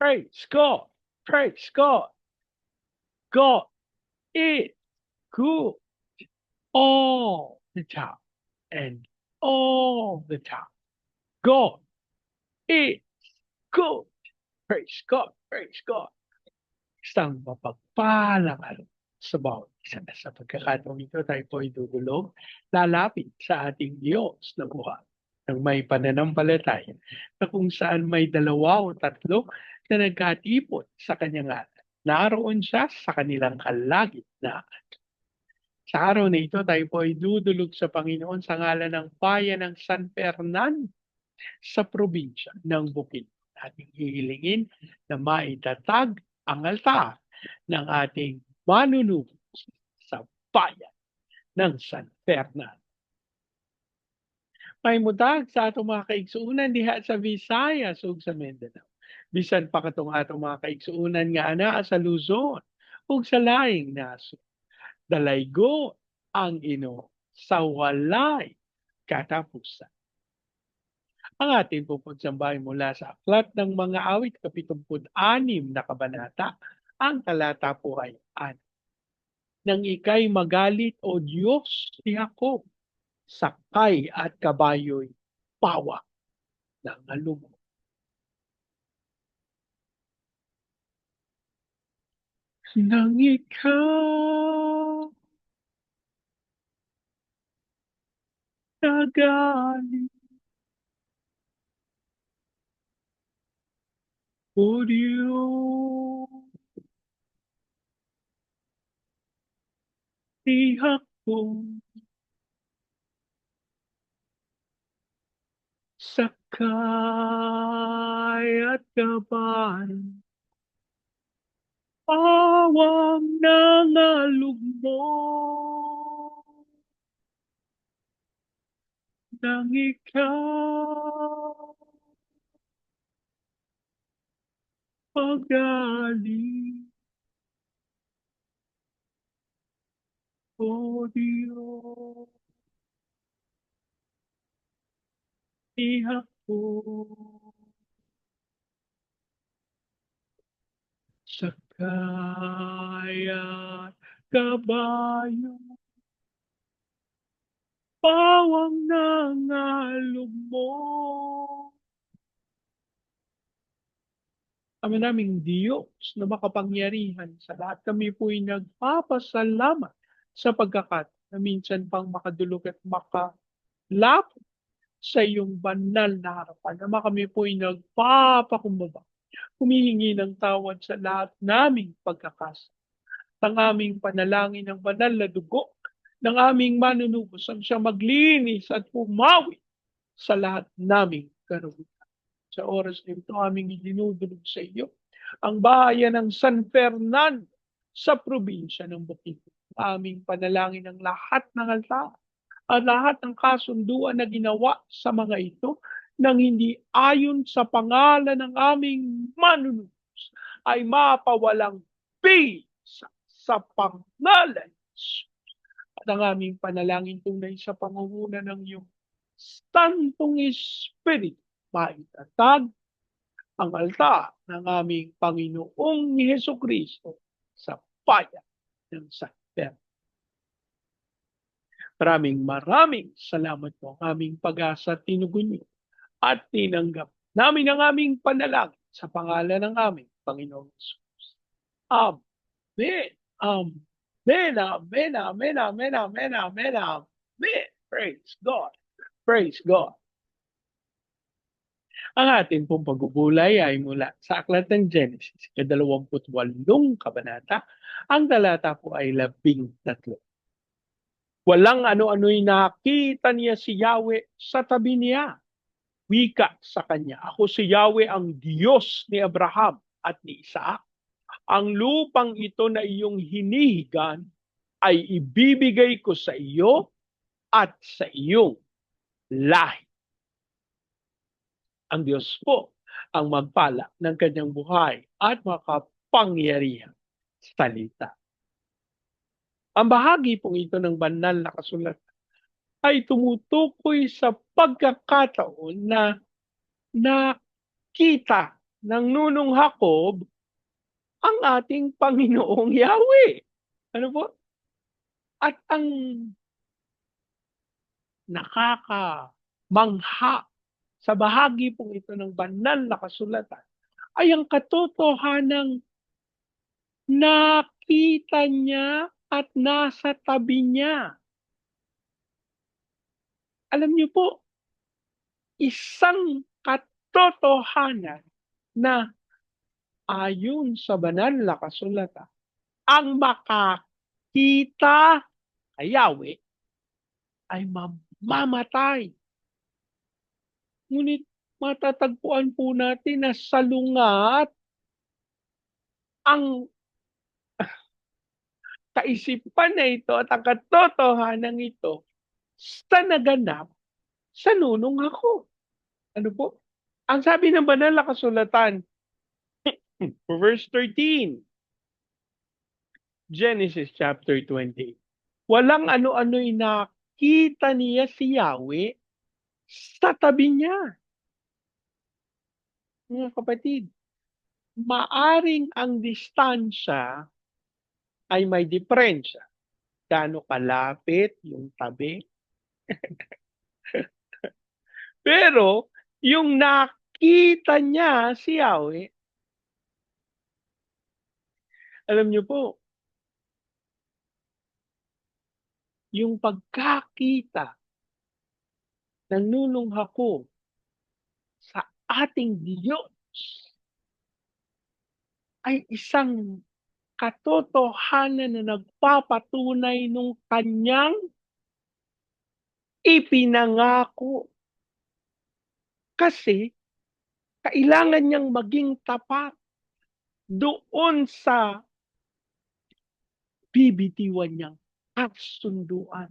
Praise God. Praise God. God is good all the time and all the time. God is good. Praise God. Praise God. Isang mapagpalang araw sa bawat isa. Sa pagkakataong ito, tayo po idudulog, lalapit sa ating Diyos na buhay ng may pananampalataya na kung saan may dalawa o tatlo na nagkatipon sa kanyang ngalan. Naroon siya sa kanilang kalagitnaan. Sa araw na ito, tayo po ay dudulog sa Panginoon sa ngalan ng bayan ng San Fernando sa probinsya ng Bukid. Ating hihilingin na maitatag ang altar ng ating manunubos sa bayan ng San Fernando. May mutag sa atong mga kaigsuunan diha sa Visayas ug sa Mindanao. Bisan pa katong atong mga kaigsuunan nga ana sa Luzon ug sa laing naso. Dalaygo ang ino sa walay katapusan. Ang ating pupunsambay mula sa aklat ng mga awit kapitumpud anim na kabanata, ang talata po ay an. Nang ikay magalit o Diyos ni Jacob, sakay at kabayo'y pawa ng alumo. ng ikaw nagaling for you. Tiyak kong sakay at kabayan pawang nangalugmo. Nang ikaw pagaling, O Diyos, iyak ko sakay at kabayo, pawang nangalog mo. Ama naming Diyos na makapangyarihan sa lahat kami po'y nagpapasalamat sa pagkakat na minsan pang makadulog at makalapot sa iyong banal na harapan. Ama kami po'y nagpapakumbaba, humihingi ng tawad sa lahat naming pagkakas. Ang aming panalangin ng banal na dugo ng aming manunubos ang siya maglinis at pumawi sa lahat naming karugitan. Sa oras na ito aming idinudulog sa iyo ang bahayan ng San Fernando sa probinsya ng Bukidnon. Aming panalangin ng lahat ng altar at lahat ng kasunduan na ginawa sa mga ito nang hindi ayon sa pangalan ng aming manunubos ay mapawalang bisa sa pangalan at ang aming panalangin tunay sa pangunguna ng iyong Santong Espiritu maitatag ang altar ng aming Panginoong Heso Kristo sa bayan ng San Pedro. Maraming maraming salamat po ang aming pag-asa tinugon niyo at tinanggap namin ang aming panalangin sa pangalan ng aming Panginoong Jesus. Amen. Amen. Amen. Amen. Amen. Amen. Amen. Amen. Praise God. Praise God. Ang atin pong pagbubulay ay mula sa Aklat ng Genesis, kadalawamputwalong kabanata. Ang talata po ay labing tatlo. Walang ano-ano'y nakita niya si Yahweh sa tabi niya. Wika sa kanya, ako si Yahweh ang Diyos ni Abraham at ni Isaac. Ang lupang ito na iyong hinihigan ay ibibigay ko sa iyo at sa iyong lahi ang Diyos po ang magpala ng kanyang buhay at makapangyarihan salita. Ang bahagi pong ito ng banal na kasulatan ay tumutukoy sa pagkakataon na nakita ng nunong Jacob ang ating Panginoong Yahweh. Ano po? At ang nakakamangha sa bahagi pong ito ng banal na kasulatan ay ang katotohanang nakita niya at nasa tabi niya. Alam niyo po, isang katotohanan na ayon sa banal na kasulatan, ang makakita kay Yahweh ay mamamatay. Ngunit matatagpuan po natin na salungat ang kaisipan na ito at ang katotohanan ito sa naganap sa nunong ako. Ano po? Ang sabi ng banal na kasulatan, verse 13, Genesis chapter 20. Walang ano-ano'y nakita niya si Yahweh sa tabi niya. Mga kapatid, maaring ang distansya ay may diferensya. Gaano kalapit yung tabi. Pero yung nakita niya si Yahweh, alam niyo po, yung pagkakita ng nunong hako sa ating Diyos ay isang katotohanan na nagpapatunay nung kanyang ipinangako. Kasi kailangan niyang maging tapat doon sa bibitiwan niyang kasunduan.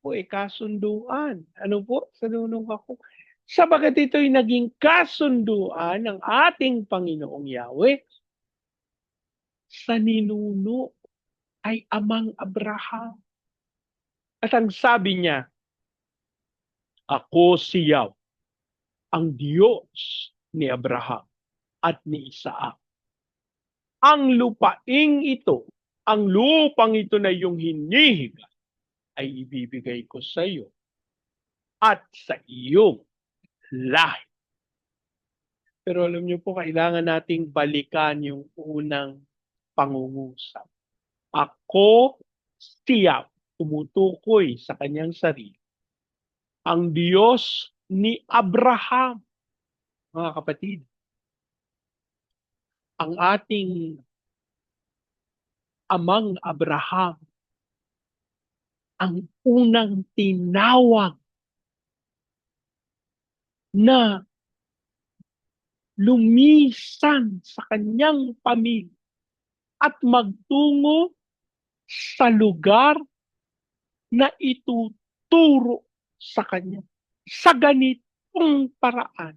Po eh, kasunduan. Ano po? Sa nunong ako. Sabagat ito'y naging kasunduan ng ating Panginoong Yahweh sa ninuno ay amang Abraham. At ang sabi niya, Ako si Yahweh, ang Diyos ni Abraham at ni Isaac. Ang lupaing ito ang lupang ito na yung hinihiga ay ibibigay ko sa iyo at sa iyong lahi. Pero alam niyo po, kailangan nating balikan yung unang pangungusap. Ako siya tumutukoy sa kanyang sarili. Ang Diyos ni Abraham. Mga kapatid, ang ating amang Abraham ang unang tinawag na lumisan sa kanyang pamilya at magtungo sa lugar na ituturo sa kanya sa ganitong paraan.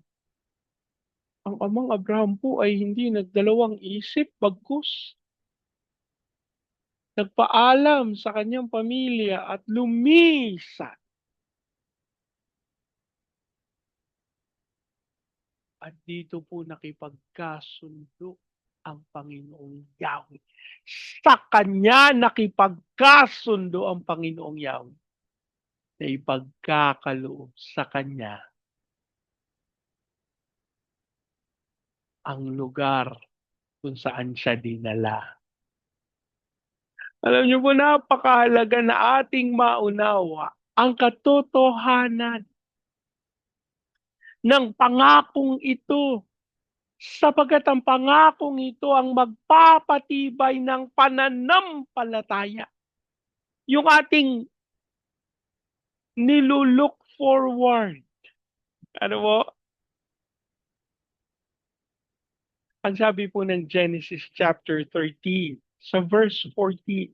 Ang amang Abraham po ay hindi nagdalawang isip bagkus nagpaalam sa kanyang pamilya at lumisan. At dito po nakipagkasundo ang Panginoong Yahweh. Sa kanya nakipagkasundo ang Panginoong Yahweh. Na ipagkakaloob sa kanya ang lugar kung saan siya dinala. Alam niyo po, napakahalaga na ating maunawa ang katotohanan ng pangakong ito sapagat ang pangakong ito ang magpapatibay ng pananampalataya. Yung ating nilulook forward. Ano po? Ang sabi po ng Genesis chapter 13, sa verse 14.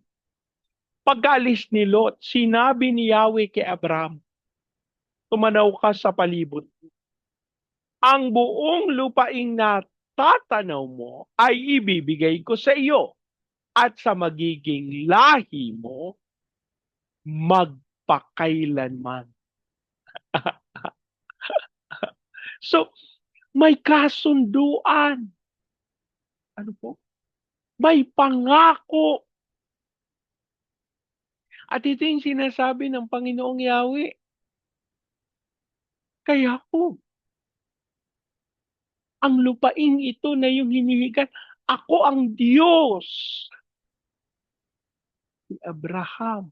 Pag-alis ni Lot, sinabi ni Yahweh kay Abraham, tumanaw ka sa palibot. Ang buong lupaing na tatanaw mo ay ibibigay ko sa iyo at sa magiging lahi mo magpakailanman. so, May kasunduan. Ano po? May pangako. At ito yung sinasabi ng Panginoong Yahweh. Kaya po, ang lupain ito na yung hinihigan, ako ang Diyos. Ni Abraham,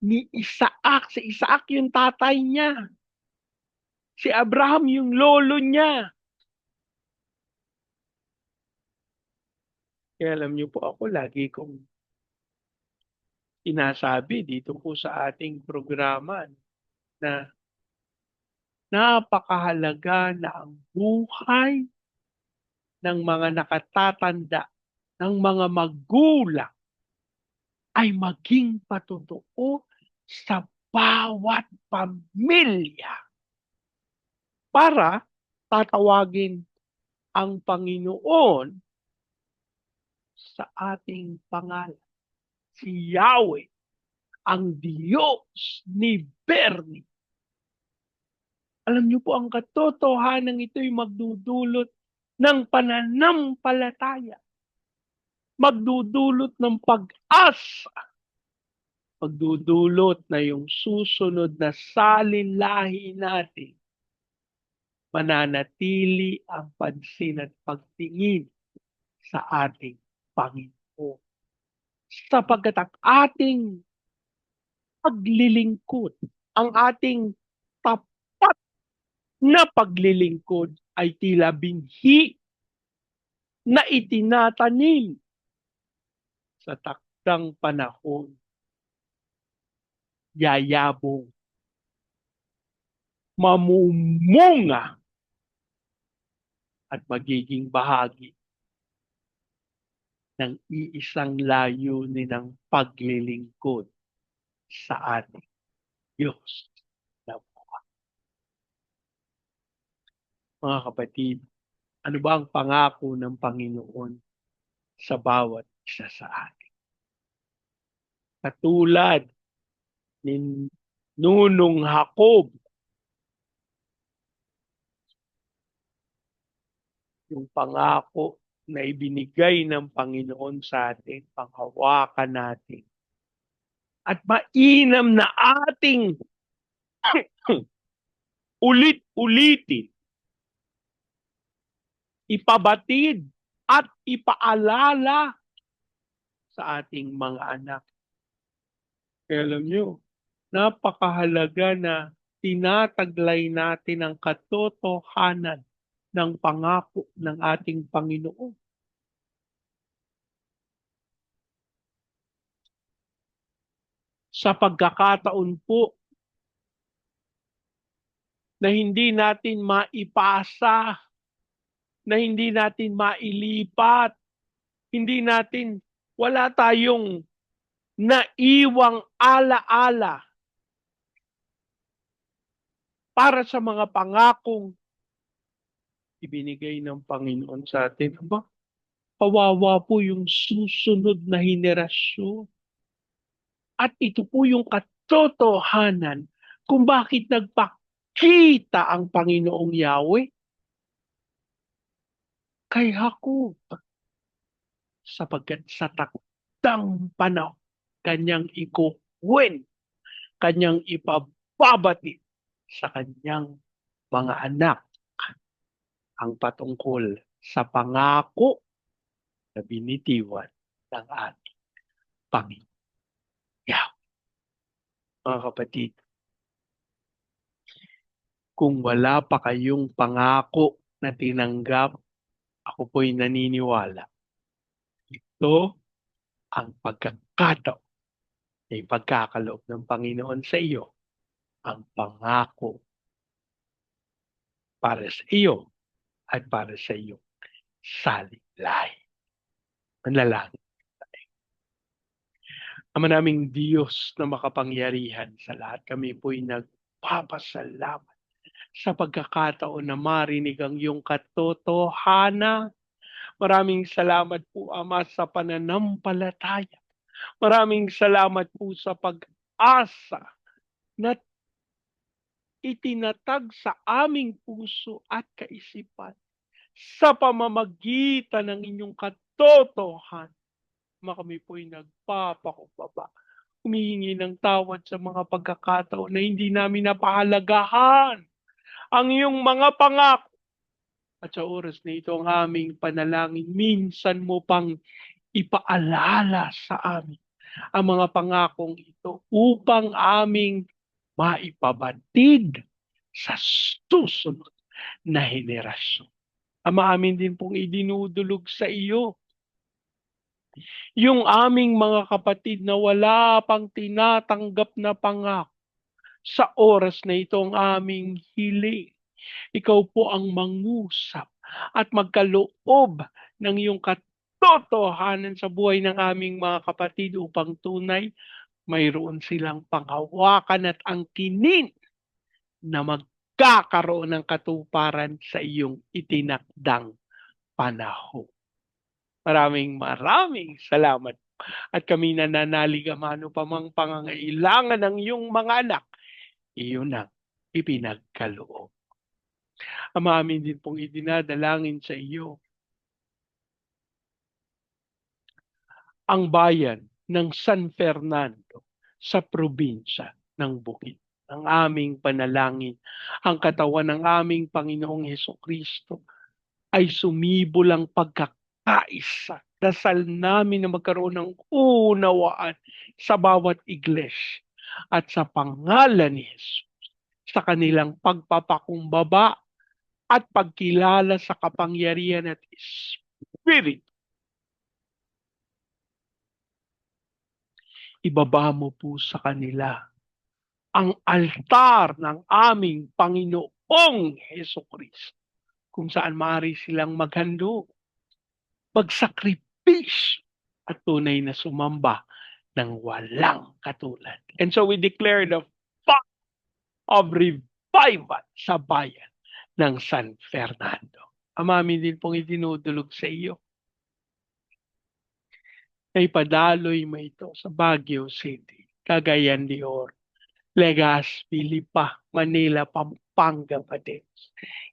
ni Isaac, si Isaac yung tatay niya. Si Abraham yung lolo niya. Kaya alam niyo po ako, lagi kong sinasabi dito po sa ating programa na napakahalaga na ang buhay ng mga nakatatanda, ng mga magulang ay maging patotoo sa bawat pamilya para tatawagin ang Panginoon sa ating pangalan. Si Yahweh, ang Diyos ni Bernie. Alam niyo po, ang katotohanan ito'y magdudulot ng pananampalataya. Magdudulot ng pag-asa. Magdudulot na yung susunod na salinlahi natin mananatili ang pansin at pagtingin sa ating Panginoon. Sapagkat ang ating paglilingkod, ang ating na paglilingkod ay tila binhi na itinatanim sa takdang panahon. Yayabong mamumunga at magiging bahagi ng iisang layunin ng paglilingkod sa ating Diyos na buhay. Mga kapatid, ano ba ang pangako ng Panginoon sa bawat isa sa atin? Katulad ni Nunong Jacob yung pangako na ibinigay ng Panginoon sa atin, panghawakan natin. At mainam na ating ulit-ulitin, ipabatid at ipaalala sa ating mga anak. Kaya alam nyo, napakahalaga na tinataglay natin ang katotohanan ng pangako ng ating Panginoon. Sa pagkakataon po na hindi natin maipasa, na hindi natin mailipat, hindi natin, wala tayong naiwang ala-ala para sa mga pangakong ibinigay ng Panginoon sa atin. Aba, kawawa po yung susunod na henerasyon. At ito po yung katotohanan kung bakit nagpakita ang Panginoong Yahweh kay Jacob. Sapagkat sa takdang panahon, kanyang ikuwen, kanyang ipababati sa kanyang mga anak ang patungkol sa pangako na binitiwan ng ating Panginoon. Mga kapatid, kung wala pa kayong pangako na tinanggap, ako po'y naniniwala. Ito ang pagkakataon na ipagkakaloob ng Panginoon sa iyo ang pangako para sa iyo at para sa iyong salilay. Manalangin tayo. Ama naming Diyos na makapangyarihan sa lahat, kami po'y nagpapasalamat sa pagkakataon na marinig ang iyong katotohana. Maraming salamat po, Ama, sa pananampalataya. Maraming salamat po sa pag-asa na itinatag sa aming puso at kaisipan sa pamamagitan ng inyong katotohan. Ma kami po'y nagpapakumbaba. Humihingi ng tawad sa mga pagkakataon na hindi namin napahalagahan ang iyong mga pangako. At sa oras na ito ang aming panalangin, minsan mo pang ipaalala sa amin ang mga pangakong ito upang aming maipabatid sa susunod na henerasyon. Ama amin din pong idinudulog sa iyo yung aming mga kapatid na wala pang tinatanggap na pangako sa oras na ito ang aming hiling. Ikaw po ang mangusap at magkaloob ng iyong katotohanan sa buhay ng aming mga kapatid upang tunay mayroon silang panghawakan at angkinin na magkakaroon ng katuparan sa iyong itinakdang panahon. Maraming maraming salamat. At kami nananalig ano pa mang pangangailangan ng iyong mga anak, iyon ang ipinagkaloob. Ama amin din pong idinadalangin sa iyo ang bayan ng San Fernando sa probinsya ng Bukid. Ang aming panalangin, ang katawan ng aming Panginoong Heso Kristo ay sumibol ang pagkakaisa. Dasal namin na magkaroon ng unawaan sa bawat iglesia at sa pangalan ni Jesus sa kanilang pagpapakumbaba at pagkilala sa kapangyarihan at Spirit ibaba mo po sa kanila ang altar ng aming Panginoong Heso Kristo kung saan maaari silang maghando, magsakripisyo at tunay na sumamba ng walang katulad. And so we declare the fire of revival sa bayan ng San Fernando. Amami din pong itinudulog sa iyo ay padaloy mo ito sa Baguio City, Cagayan de Oro, Legazpi, Lipa, Manila, Pampanga pa din.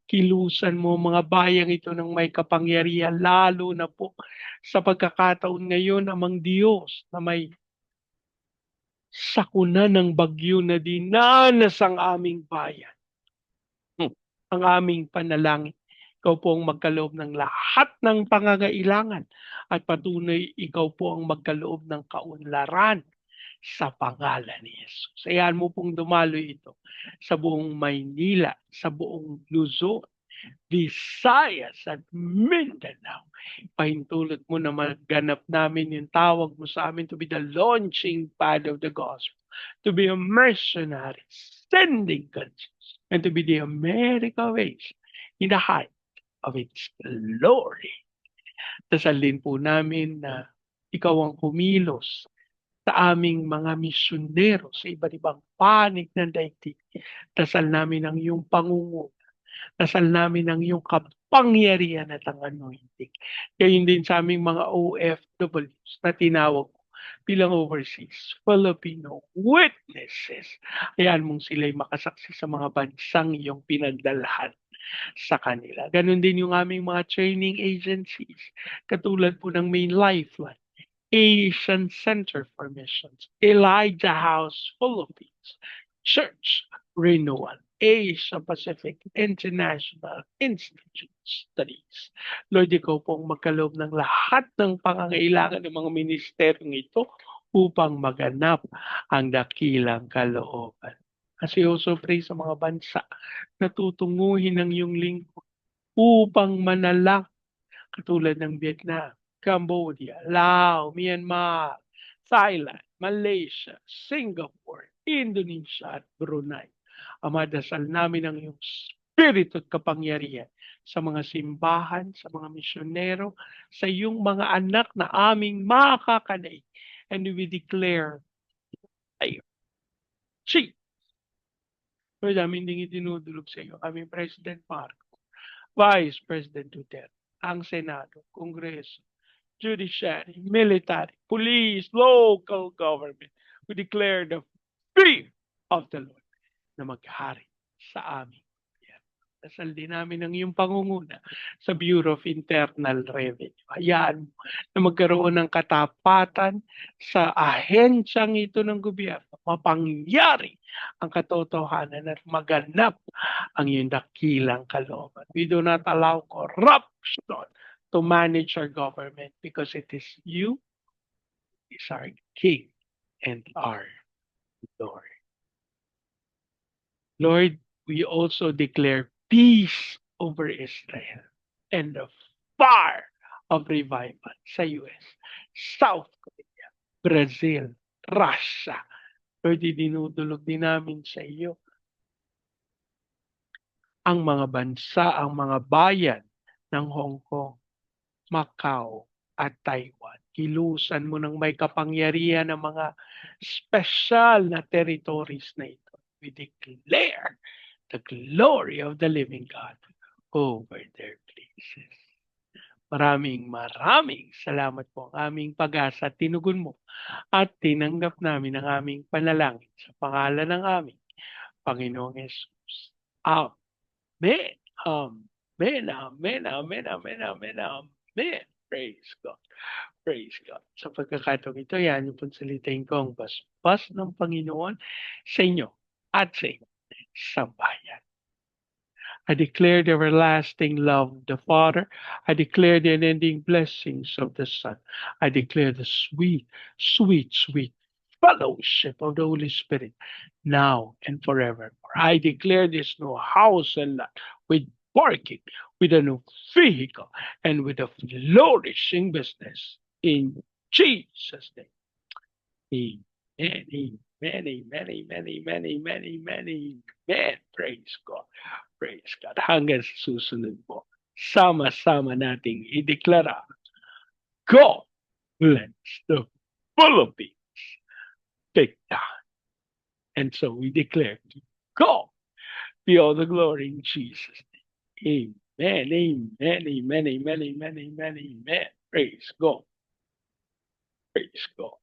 Kilusan mo mga bayang ito ng may kapangyarihan, lalo na po sa pagkakataon ngayon amang Diyos na may sakuna ng bagyo na dinanas ang aming bayan. Hmm. Ang aming panalangin ikaw po ang magkaloob ng lahat ng pangangailangan at patunay ikaw po ang magkaloob ng kaunlaran sa pangalan ni Jesus. Ayan mo pong dumaloy ito sa buong Maynila, sa buong Luzon, Visayas at Mindanao. Pahintulot mo na maganap namin yung tawag mo sa amin to be the launching pad of the gospel, to be a mercenary, sending countries, and to be the America ways in the height of its glory. Dasalin po namin na ikaw ang kumilos sa aming mga misyonero sa iba't ibang panig ng daigdig. Dasal namin ang iyong pangunguna. Dasal namin ang iyong kapangyarihan at ang anointing. Gayon din sa aming mga OFWs na tinawag ko bilang overseas Filipino witnesses. Ayan mong sila'y makasaksi sa mga bansang iyong pinagdalhan sa kanila. Ganon din yung aming mga training agencies, katulad po ng Main Lifeline, Asian Center for Missions, Elijah House Philippines, Church Renewal, Asia Pacific International Institute Studies. Lord, ikaw pong magkaloob ng lahat ng pangangailangan ng mga ministeryong ito upang maganap ang dakilang kalooban. Kasi also pray sa mga bansa na tutunguhin ng iyong lingkod upang manalang katulad ng Vietnam, Cambodia, Laos, Myanmar, Thailand, Malaysia, Singapore, Indonesia at Brunei. Ama, dasal namin ang iyong spirito at kapangyarihan sa mga simbahan, sa mga misyonero, sa iyong mga anak na aming makakanay. And we declare, ay, Jesus Lord, amin ding itinudulog sa iyo kami President Marco, Vice President Duterte, ang Senado, Kongreso, Judiciary, Military, Police, Local Government. We declare the fear of the Lord na maghari sa amin. Dasal din namin ang iyong pangunguna sa Bureau of Internal Revenue. Hayaan na magkaroon ng katapatan sa ahensyang ito ng gobyerno. Mapangyari ang katotohanan at maganap ang iyong dakilang kalooban. We do not allow corruption to manage our government because it is you is our King and our Lord. Lord, we also declare peace over Israel and the fire of revival sa US, South Korea, Brazil, Russia. Lord, dinudulog din namin sa iyo ang mga bansa, ang mga bayan ng Hong Kong, Macau, at Taiwan. Kilusan mo ng may kapangyarihan ng mga special na territories na ito. We declare the glory of the living God over their places. Maraming maraming salamat po ang aming pag-asa tinugon mo at tinanggap namin ang aming panalangin sa pangalan ng aming Panginoong Yesus. Amen. Amen. Amen. Amen. Amen. Amen. Amen. Praise God. Praise God. Sa pagkakataong ito, yan yung pansalitain ko ang basbas ng Panginoon sa inyo at sa inyo sa bayan. I declare the everlasting love of the Father. I declare the unending blessings of the Son. I declare the sweet, sweet, sweet fellowship of the Holy Spirit now and forever. I declare this new house and lot with parking, with a new vehicle, and with a flourishing business in Jesus' name. Amen. Amen. Amen. Amen. Amen. Amen. Amen. Amen. Praise God. Praise God. Hanggang susunod po, sama-sama nating ideklara, God bless the Philippines big time. And so we declare, to God be all the glory in Jesus' name. Amen. Amen. Amen. Amen. Amen. Amen. Amen. Praise God. Praise God.